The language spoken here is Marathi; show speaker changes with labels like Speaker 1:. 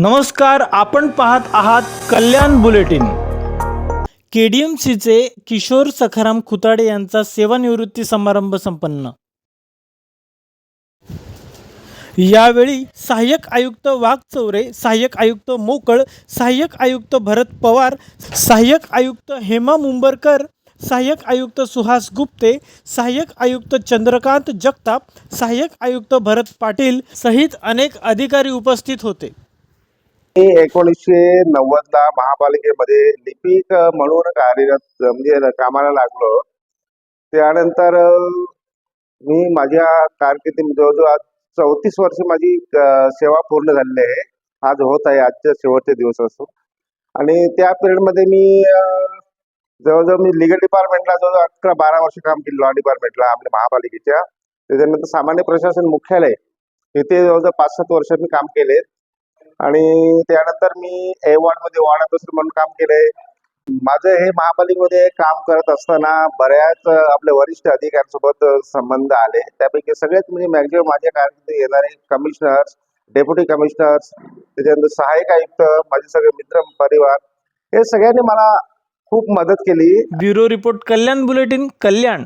Speaker 1: नमस्कार आपण पाहत आहात कल्याण बुलेटिन. केडीएमसीचे किशोर सखाराम खुताडे यांचा सेवानिवृत्ती समारंभ संपन्न. यावेळी सहाय्यक आयुक्त वाघचौरे सहाय्यक आयुक्त मोकळ सहाय्यक आयुक्त भरत पवार सहाय्यक आयुक्त हेमा मुंबरकर सहाय्यक आयुक्त सुहास गुप्ते सहाय्यक आयुक्त चंद्रकांत जगताप सहाय्यक आयुक्त भरत पाटील सहित अनेक अधिकारी उपस्थित होते.
Speaker 2: मी एकोणीसशे नव्वदला महापालिकेमध्ये लिपिक म्हणून कार्यरत म्हणजे कामाला लागलो. त्यानंतर मी माझ्या कारकिर्दी म्हणजे जवळजवळ आज चौतीस वर्ष माझी सेवा पूर्ण झालेली आहे. आज होत आहे आजच्या शेवटचे दिवस असो आणि त्या पिरियडमध्ये मी जवळजवळ मी लिगल डिपार्टमेंटला जवळजवळ अकरा बारा वर्ष काम केलं लॉ डिपार्टमेंटला आपल्या महापालिकेच्या. त्याच्यानंतर सामान्य प्रशासन मुख्यालय इथे जवळजवळ पाच सात वर्ष मी काम केले आणि त्यानंतर मी ए मध्ये वॉर्ड ऑफिसर म्हणून काम केलंय. माझं हे महापालिकेमध्ये काम करत असताना बऱ्याच आपल्या वरिष्ठ अधिकाऱ्यांसोबत संबंध आले. त्यापैकी सगळ्यात म्हणजे मॅक्झिमम माझ्या कारकिर्दीत येणारे कमिशनर्स डेप्युटी कमिशनर्स त्याच्यानंतर सहाय्यक आयुक्त माझे सगळे मित्र परिवार हे सगळ्यांनी मला खूप मदत केली.
Speaker 1: Bureau report Kalyan bulletin Kalyan.